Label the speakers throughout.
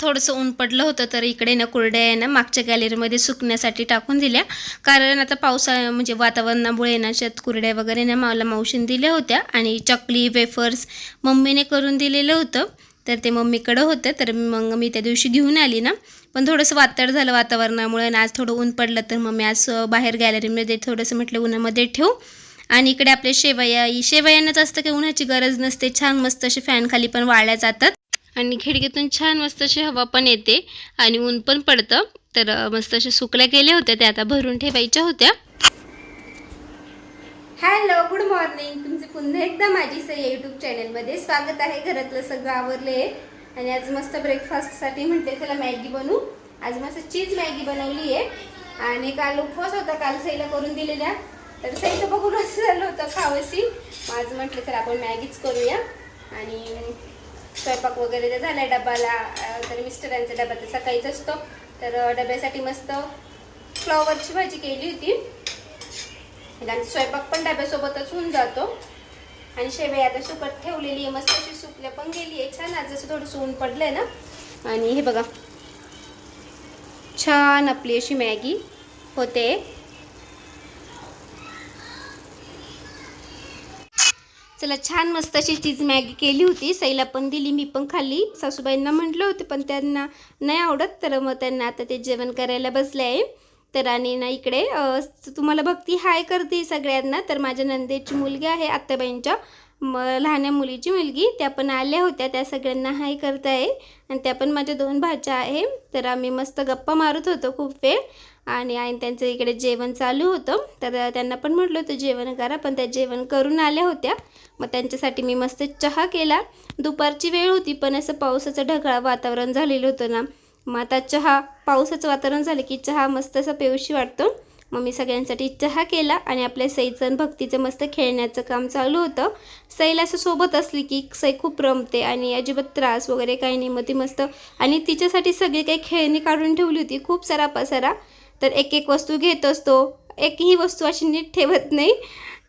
Speaker 1: थोडंसं ऊन पडलं होतं तर इकडे ना कुरड्या आहे ना मागच्या गॅलरीमध्ये सुकण्यासाठी टाकून दिल्या. कारण आता पावसा म्हणजे वातावरणामुळे ना शेत कुरड्या वगैरे ना मला मावशीन दिल्या होत्या आणि चकली वेफर्स मम्मीने करून दिलेलं होतं. तर ते मम्मीकडं होतं तर मग मी त्या दिवशी घेऊन आली ना. पण थोडंसं वातड झालं वातावरणामुळे आणि आज थोडं ऊन पडलं तर मग मी आज बाहेर गॅलरीमध्ये थोडंसं म्हटलं उन्हामध्ये ठेवू. आणि इकडे आपले शेवया ही शेवयांनाच असतं की उन्हाची गरज नसते छान मस्त असे फॅनखाली पण वाळल्या जातात. आणि खिडकीतून छान मस्त अशी हवा पण येते आणि ऊन पण पडतं. तर मस्त अशा सुकल्या गेल्या होत्या त्या आता भरून ठेवायच्या होत्या. Hello good morning. तुमचे पुन्हा एकदा माझी सई यूट्यूब चॅनलमध्ये स्वागत आहे. घरातलं सगळं आवरले. आहे आणि आज मस्त ब्रेकफास्टसाठी म्हणते त्याला मॅगी बनवू. आज मस्त चीज मॅगी बनवली आहे आणि काल उपवास होता काल सईला करून दिलेल्या. तर सई तर बघून असं झालं होतं खावसी आज म्हटलं तर आपण मॅगीच करूया. आणि स्वयंपाक वगैरे ते झाला डब्याला अं, तर मिस्टरांचा डबा तर सकाळीच असतो. तर डब्यासाठी मस्त फ्लॉवरची भाजी केली होती. आणि स्वयंपाक पण डब्यासोबतच होऊन जातो. आणि शेवया आता सुकत ठेवलेली आहे. मस्त अशी सुकल्या पण गेली आहे. छान आज जसं थोडंसं ऊन पडलंय ना. आणि हे बघा छान आपली अशी मॅगी होते. चला छान मस्त अशी चीज मॅगी केली होती. सईला पण दिली मी पण खाल्ली. सासूबाईंना म्हटलं होते पण त्यांना नाही आवडत. तर मग त्यांना आता ते जेवण करायला बसले आहे. तर आणि ना इकडे तुम्हाला भक्ती हाय करते सगळ्यांना. तर माझ्या नंदेची मुलगी आहे आत्याबाईंच्या म लहान्या मुलीची मुलगी. त्या पण आल्या होत्या त्या सगळ्यांना हाय करत आहे आणि त्या पण माझ्या दोन भाच्या आहे. तर आम्ही मस्त गप्पा मारत होतो खूप वेळ. आणि आई त्यांचं इकडे जेवण चालू होतं. तर त्यांना पण म्हटलं होतं जेवण करा. पण त्या जेवण करून आल्या होत्या. मग त्यांच्यासाठी मी मस्त चहा केला. दुपारची वेळ होती पण असं पावसाचं ढगाळ वातावरण झालेलं होतं ना. मग आता चहा पावसाचं वातावरण झालं की चहा मस्त असा पेवशी वाटतो. मग मी सगळ्यांसाठी चहा केला आणि आपल्या सईचं आणि भक्तीचं मस्त खेळण्याचं काम चालू होतं. सईला असं सोबत असली की सई खूप रमते आणि अजिबात त्रास वगैरे काही नाही. मग ती मस्त आणि तिच्यासाठी सगळी काही खेळणी काढून ठेवली होती. खूप सारा पसारा. तर एक एक वस्तू घेत असतो. एकही वस्तू अशी नीट ठेवत नाही.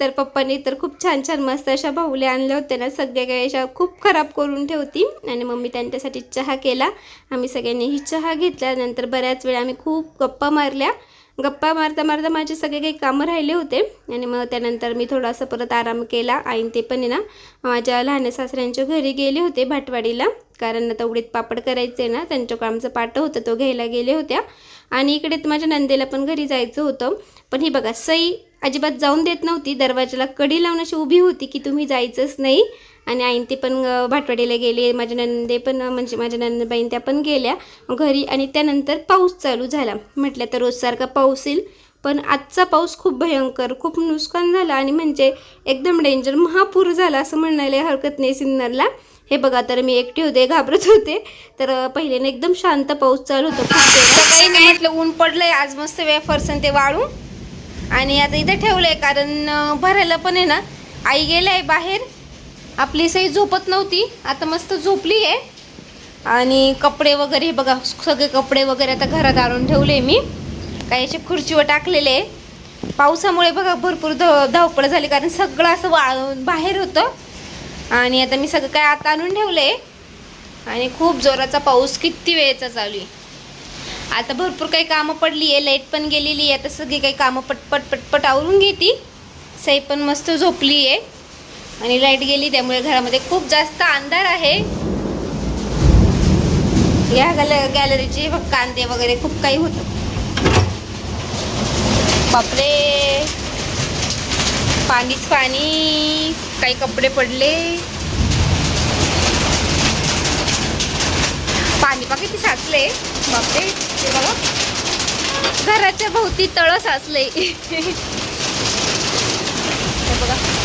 Speaker 1: तर पप्पांनी तर खूप छान छान मस्त अशा बाहुल्या आणल्या होत्या ना. सगळ्या काही अशा खूप खराब करून ठेवती. आणि मम्मी त्यांच्यासाठी चहा केला. आम्ही सगळ्यांनीही चहा घेतल्यानंतर बऱ्याच वेळा आम्ही खूप गप्पा मारल्या. गप्पा मारता मारता माझे सगळे काही कामं राहिले होते. आणि मग त्यानंतर मी थोडासा परत आराम केला. आईन ते पण आहे ना माझ्या लहान सासऱ्यांच्या घरी गेले होते भाटवाडीला. कारण आता उडीत पापड करायचे ना त्यांच्या आमचं पाटं होतं तो घ्यायला गेले होत्या. आणि इकडे तर माझ्या नंदेला पण घरी जायचं होतं. पण ही बघा सई अजिबात जाऊन देत नव्हती. दरवाजाला कडी लावून अशी उभी होती की तुम्ही जायचंच नाही. आणि आईन ते पण भाटवाडीला गेले. माझ्या नंदे पण म्हणजे माझ्या नंदबाईन त्या पण गेल्या घरी. आणि त्यानंतर पाऊस चालू झाला. म्हटलं तर रोजसारखा पाऊस येईल. पण आजचा पाऊस खूप भयंकर खूप नुकसान झालं. आणि म्हणजे एकदम डेंजर महापूर झाला असं म्हणायला हरकत नाही सिन्नरला. हे बघा तर मी एकटी होते घाबरत होते. तर पहिल्याने एकदम शांत पाऊस चालू होता. खूप सकाळी मी म्हटलं ऊन पडलंय आज मस्त वेफर्स ते वाळू. आणि आता इथे ठेवलंय कारण भरायला पण आहे ना. आई गेलाय बाहेर. आपली सई झोपत नव्हती. आता मस्त झोपली आहे. आणि कपडे वगैरे बघा सगळे कपडे वगैरे आता घरात आणून ठेवले मी. काही असे खुर्चीवर टाकलेले आहे. पावसामुळे बघा भरपूर ध धावपळ झाली कारण सगळं असं वाळून बाहेर होतं. आणि आता मी सगळं काय आता आणून ठेवलं आहे. आणि खूप जोराचा पाऊस किती वेळेचा चालू आहे. आता भरपूर काही कामं पडली आहे लाइट पण गेलेली आहे. आता सगळी काही कामं पटपट पटपट आवरून घेती. सई पण मस्त झोपली आहे. आणि लाइट गेली त्यामुळे घरामध्ये खूप जास्त अंधार आहे. या गॅल गॅलरीचे कांदे वगैरे खूप काही होतं. बापरे! पाणीच पाणी काही कपडे पडले. पाणी बघा किती साचले. बापरे! ते बघा. घराच्या भोवती तळ साचले. बघा.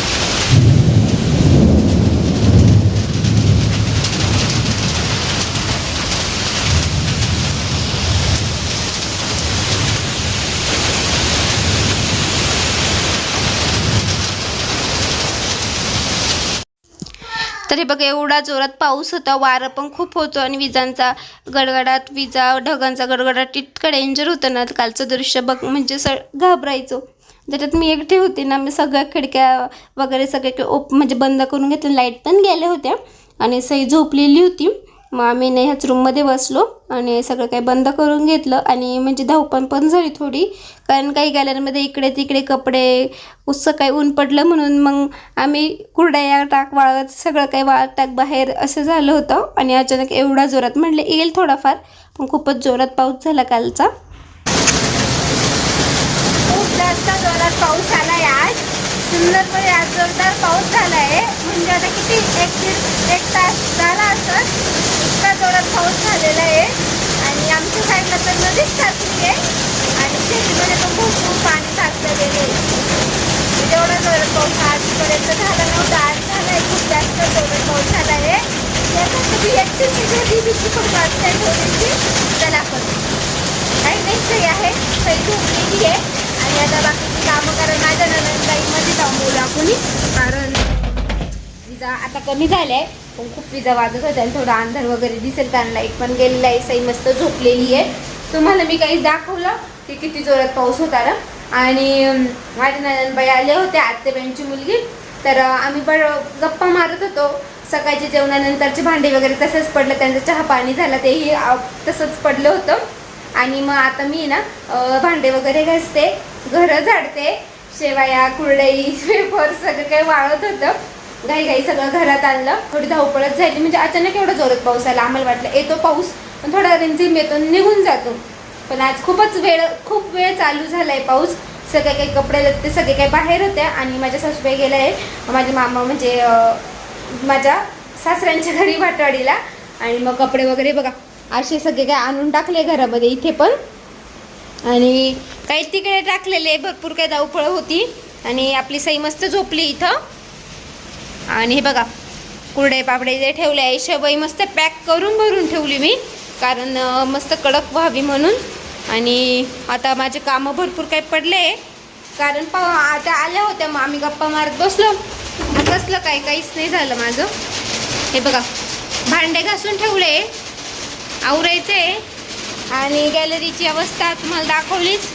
Speaker 1: हे बघा एवढा जोरात पाऊस होता वारं पण खूप होतं आणि विजांचा गडगडाट विजा ढगांचा गडगडाट इतकं डेंजर होतं ना कालचं दृश्य बघ म्हणजे स घाबरायचो. त्याच्यात मी एकटी होती ना मी सगळ्या खिडक्या वगैरे सगळे ओप म्हणजे बंद करून घेतले लाइट पण गेल्या होत्या आणि सई झोपलेली होती. मग आम्ही नाही ह्याच रूममध्ये बसलो आणि सगळं काही बंद करून घेतलं आणि म्हणजे धावपण पण झाली थोडी. कारण काही गॅलरीमध्ये इकडे तिकडे कपडे उस काही ऊन पडलं म्हणून मग आम्ही कुरड्या टाक वाळत सगळं काही वाळत टाक बाहेर असं झालं होतं. आणि अचानक एवढा जोरात म्हणलं येईल थोडाफार. पण खूपच जोरात पाऊस झाला कालचा. खूप जास्त जोरात पाऊस सुंदरपणे आज जोरदार पाऊस झाला आहे म्हणजे आता किती एक दीड एक तास झाला असं इतका जोरात पाऊस झालेला आहे. आणि आमच्या साईडला तर नदीच साचली आहे. आणि शेतीमध्ये पण भरपूर पाणी साचलं गेले जेवढा म्हणजे जोरात पाऊस आजपर्यंत झाला नव्हता. आज झालाय खूप जास्त जोरात पाऊस झाला आहे. यासाठी एकटीच घरी भीती पण वाटते थोडीशी चला पण काही नाही आहे. सही झोपलेली आहे. आणि आता बाकीची कामं कारण माझ्या नंतर जाऊन बोलू कारण विजा आता कमी झालाय पण खूप विजा वाजत होत्या आणि थोडा अंधार वगैरे दिसेल कारण लाइट पण गेलेला आहे. सई मस्त झोपलेली आहे. तुम्हाला मी काही दाखवलं की किती जोरात पाऊस होता ना. आणि अं, माझ्या आले होते आत्तेबाईंची मुलगी. तर आम्ही पण गप्पा मारत होतो. सकाळच्या जेवणानंतरचे भांडे वगैरे तसंच पडलं त्यांचं चहा पाणी झालं तेही तसंच पडलं होतं. आणि मग आता मी ना भांडे वगैरे घासते घरं झाडते. शेवाया कुरडई वेफर सगळं काही वाळत होतं. घाई घाई सगळं घरात आणलं. थोडी धावपळत झाली. म्हणजे अचानक एवढा जोरात पाऊस आला. आम्हाला वाटलं येतो पाऊस पण थोडा रिमझिम येतो निघून जातो. पण आज खूपच वेळ खूप वेळ चालू झालाय पाऊस. सगळे काही कपडे लत्ते सगळे काही बाहेर होते. आणि माझ्या सासूबाई गेल्या आहे माझे मामा म्हणजे माझ्या सासऱ्यांच्या घरी वाटवाडीला आणि मग कपडे वगैरे बघा असे सगळे काय आणून टाकले घरामध्ये इथे पण. आणि काही तिकडे टाकलेले भरपूर काही धावपळ होती. आणि आपली सई मस्त झोपली इथं. आणि हे बघा कुरडे पापडे जे ठेवले आहे शेवई मस्त पॅक करून भरून ठेवली मी. कारण मस्त कडक व्हावी म्हणून. आणि आता माझे कामं भरपूर काही पडले. कारण पा आता आल्या होत्या मग आम्ही गप्पा मारत बसलो. कसलं काही काहीच नाही झालं माझं. हे बघा भांडे घासून ठेवले. आवरायचे. आणि गॅलरीची अवस्था तुम्हाला दाखवलीच.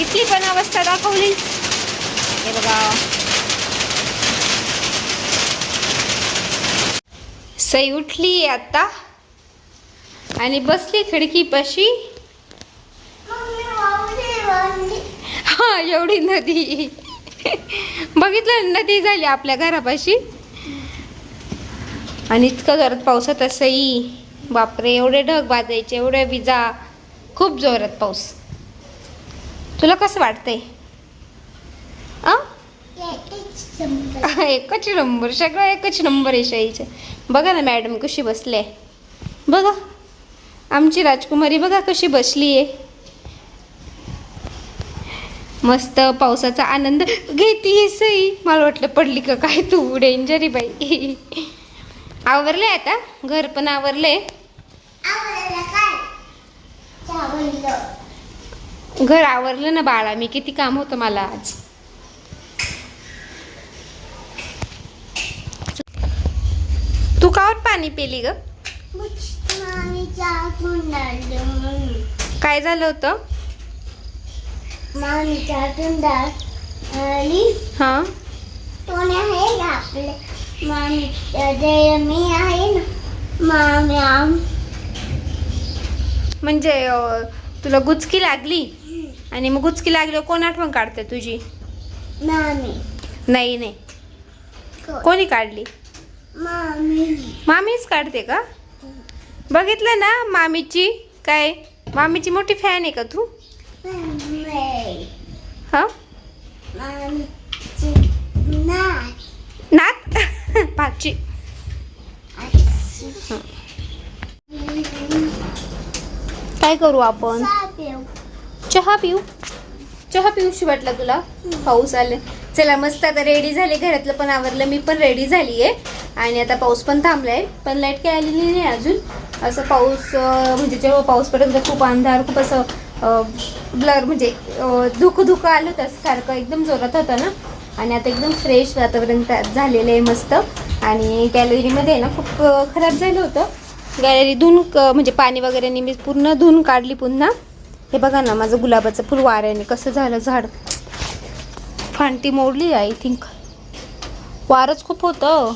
Speaker 1: इथली पण अवस्था दाखवली. हे बघा. सई उठली आता. आणि बसली खिडकीपाशी. हा एवढी नदी. बघितलं ना, नदी झाली आपल्या घरापाशी. आणि इतकं जोरात पाऊस होता सई. बापरे एवढे ढग वाजायचे एवढ्या विजा. खूप जोरात पाऊस. तुला कसं वाटतंय? एकच नंबर सगळं एकच नंबर आहे शाईचे. बघा ना मॅडम कशी बसले बघा आमची राजकुमारी बघा कशी बसली आहे मस्त पावसाचा आनंद घेते सई. मला वाटलं पडली का काय तू? डेंजरी बाई. आवरले आता? घर पण आवरले घर आवरलं ना बाळा मी किती काम होतं मला आज. तू कावर पाणी पिली ग? काय झालं होतं?
Speaker 2: मामीच्या तोंडात आणि
Speaker 1: हां?
Speaker 2: कोण आहे का आपले मामी ते मी आहे ना मामी आम
Speaker 1: म्हणजे अं, तुला गुचकी लागली? आणि मग गुचकी लागल्यावर कोण आठवण काढते तुझी?
Speaker 2: मामी.
Speaker 1: नाही नाही. कोणी काढली?
Speaker 2: मामी.
Speaker 1: मामीच काढते का? बघितलं ना मामीची? काय? मामीची मोठी फॅन आहे का तू? हा? नात. पाची काय करू आपण? चहा पिऊ? चहा पिऊशी वाटला तुला? पाऊस आले. चला मस्त आता रेडी झाले. घरातलं पण आवरलं. मी पण रेडी झाली आहे आणि आता पाऊस पण थांबलाय. पण लाइट काही आलेली नाही अजून. असं पाऊस म्हणजे जेव्हा पाऊस पडत खूप अंधार खूप असं ब्लर म्हणजे धुकं धुकं आलं होतं. असं सारखं एकदम जोरात होतं ना. आणि आता एकदम फ्रेश वातावरण झालेलं आहे मस्त. आणि गॅलरीमध्ये ना खूप खराब झालं होतं. गॅलरी धुवून क- म्हणजे पाणी वगैरे मी पूर्ण धुवून काढली पुन्हा. हे बघा ना माझं गुलाबाचं फुल वाऱ्याने कसं झालं झाड. फांटी मोडली आय थिंक वारच खूप होतं.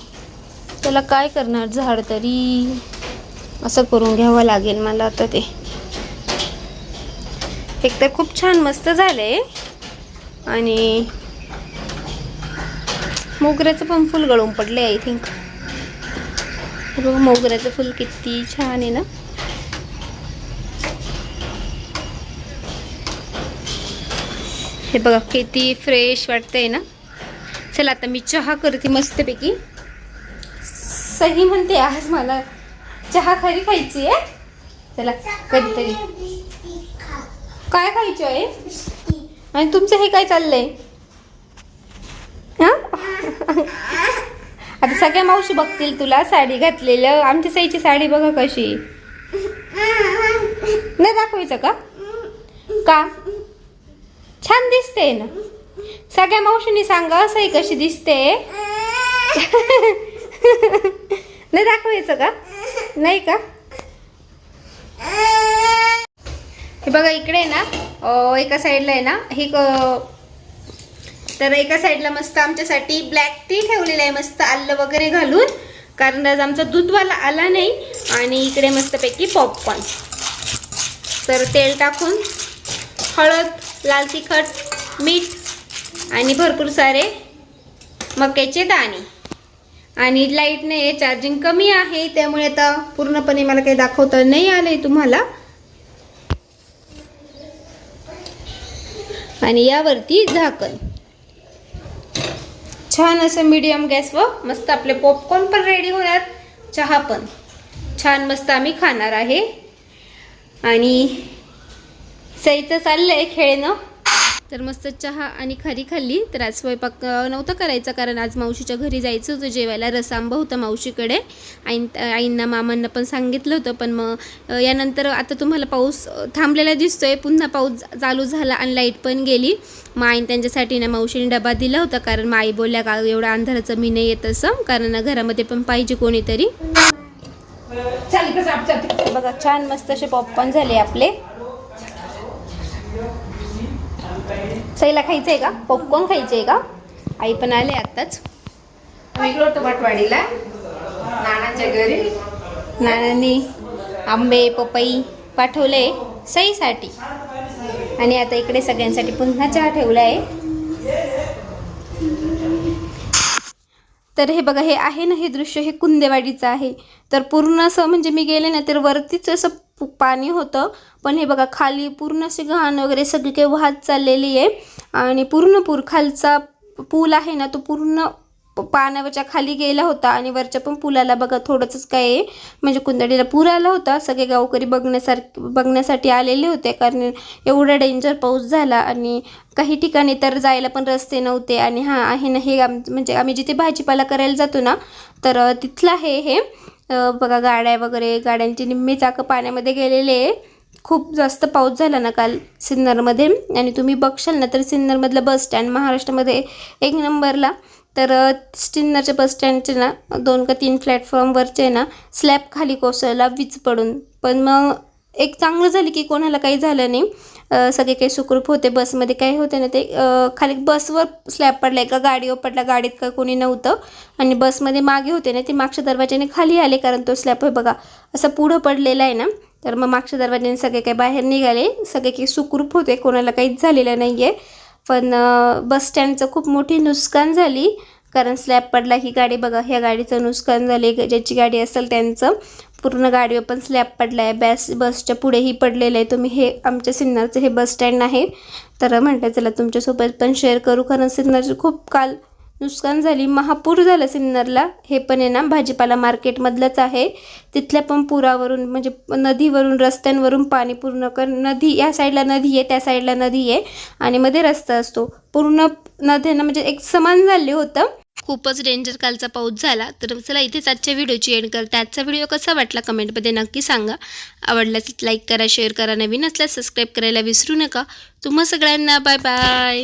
Speaker 1: त्याला काय करणार झाड तरी? असं करून घ्यावं लागेल मला आता ते. एक तर खूप छान मस्त झालंय. आणि मोगऱ्याचं पण फुल गळून पडले आय थिंक मोगऱ्याचं फुल किती छान आहे ना. हे बघा किती फ्रेश वाटतंय ना? चला आता मी चहा करते मस्तपैकी. सही म्हणते आज मला चहा खरी खायची आहे. चला कधीतरी. काय खायचं आहे आणि तुमचं हे काय चाललंय? आता सगळ्या मावशी बघतील तुला साडी घातलेलं. आमच्या साईची साडी बघा कशी. नाही दाखवायचं का? का? छान दिसते ना. सगळ्या मावशींनी सांगा सई कशी दिसते? नाही दाखवायचं का? नाही का? हे बघा इकडे ना एका साईडला आहे ना हे क- तर एका साईडला मस्त आमच्यासाठी ब्लॅक टी ठेवलेलं आहे मस्त आलं वगैरे घालून. कारण आज आमचा दूधवाला आला नाही आणि इकडे मस्तपैकी पॉपकॉर्न तर तेल टाकून हळद लाल तिखट मीठ आणि भरपूर सारे मक्याचे दाणे. आणि लाइट नाही आहे चार्जिंग कमी आहे त्यामुळे आता पूर्णपणे मला काही दाखवता नाही आलंय तुम्हाला. आणि यावरती झाकण. छान असं मीडियम गॅसवर मस्त आपले पॉपकॉर्न पण रेडी होणार. चहा पण. छान मस्त आम्ही खाणार आहे. आणि सईचं चाललंय खेळणं. तर मस्त चहा आणि खारी खाल्ली. तर आज स्वयंपाक नव्हतं करायचा कारण आज मावशीच्या घरी जायचं होतं. जेवायला रसांबा होता मावशीकडे. आईन आईंना मामांना पण सांगितलं होतं. पण मग यानंतर आता तुम्हाला पाऊस थांबलेला दिसतोय. पुन्हा पाऊस चालू झाला आणि लाइट पण गेली. मग आईन त्यांच्यासाठी ना मावशीने डबा दिला होता. कारण मग आई बोलल्या का एवढं अंधाराचं मी नाही येत असं. कारण ना घरामध्ये पण पाहिजे कोणीतरी. बघा छान मस्त असे पॉपकॉर्न झाले आपले. सईला खायचंय का? पॉपकॉर्न खायचंय का? आई पण आले आत्ताच.
Speaker 3: आम्ही गेलो होतो भटवाडीला नानाच्या घरी.
Speaker 1: नानांनी आंबे पपई पाठवले सईसाठी. आणि आता इकडे सगळ्यांसाठी पुन्हा चहा ठेवला आहे तर हे बघा हे आहे ना हे दृश्य हे कुंदेवाडीचं आहे. तर पूर्ण असं म्हणजे मी गेले ना तर वरतीच असं पाणी होतं. पण हे बघा खाली पूर्ण असे घाण वगैरे सगळी काही वाहत चाललेली आहे. आणि पूर्ण पूर खालचा पूल आहे ना तो पूर्ण प- पाण्यावरच्या खाली गेला होता आणि वरच्या पण पुलाला बघा थोडंच काय आहे. म्हणजे कुंदडीला पूर आला होता सगळे गावकरी बघण्यासारखे बघण्यासाठी आलेले होते कारण एवढा डेंजर पाऊस झाला आणि काही ठिकाणी तर जायला पण रस्ते नव्हते आणि हां आहे ना हे आम म्हणजे आम्ही जिथे भाजीपाला करायला जातो ना तर तिथलं आहे हे. बघा गाड्या वगैरे गाड्यांची निम्मी चाकं पाण्यामध्ये गेलेले आहे. खूप जास्त पाऊस झाला ना काल सिन्नरमध्ये आणि तुम्ही बघशाल ना तर सिन्नरमधलं बस स्टँड महाराष्ट्रामध्ये एक नंबरला. तर सिन्नरच्या बस स्टँडचे ना दोन का तीन प्लॅटफॉर्मवरचे ना स्लॅब खाली कोसळला वीज पडून. पण मग एक चांगलं झालं की कोणाला काही झालं नाही. सगळे काही सुखरूप होते बसमध्ये काही होते ना ते खाली बसवर स्लॅब पडला एका गाडीवर पडला गाडीत काय कोणी नव्हतं. आणि बसमध्ये मागे होते ना ते मागच्या दरवाज्याने खाली आले कारण तो स्लॅब बघा असं पुढं पडलेला आहे ना. तर मग मागच्या दरवाजाने सगळे काही बाहेर निघाले. सगळे काही सुखरूप होते. कोणाला काहीच झालेलं नाही आहे पण बस स्टँडचं खूप मोठी नुकसान झाली. कारण स्लॅब पडला ही गाडी. बघा ह्या गाडीचं नुकसान झाले ज्याची गाडी असेल त्यांचं. पूर्ण गाडीवर पण स्लॅब पडला आहे बॅस बसच्या पुढेही पडलेलं आहे. तुम्ही हे आमच्या सिन्नरचं हे बस स्टँड आहे. तर म्हटलं चला तुमच्यासोबत पण शेअर करू. कारण सिन्नरचं खूप काल नुकसान झाली. महापूर झालं सिन्नरला. हे पण आहे ना भाजीपाला मार्केटमधलंच आहे. तिथल्या पण पुरावरून म्हणजे नदीवरून रस्त्यांवरून पाणी पूर्ण कर नदी या साईडला नदी आहे त्या साईडला नदी आहे आणि मध्ये रस्ता असतो. पूर्ण नद्यांना म्हणजे एक समान झाले होतं. खूपच डेंजर कालचा पाऊस झाला. तर चला इथेच आजच्या व्हिडिओची एंड करते. आजचा व्हिडिओ कसा वाटला कमेंटमध्ये नक्की सांगा. आवडल्यास लाईक करा शेअर करा. नवीन असल्यास सबस्क्राईब करायला विसरू नका. तुम्हा सगळ्यांना बाय बाय.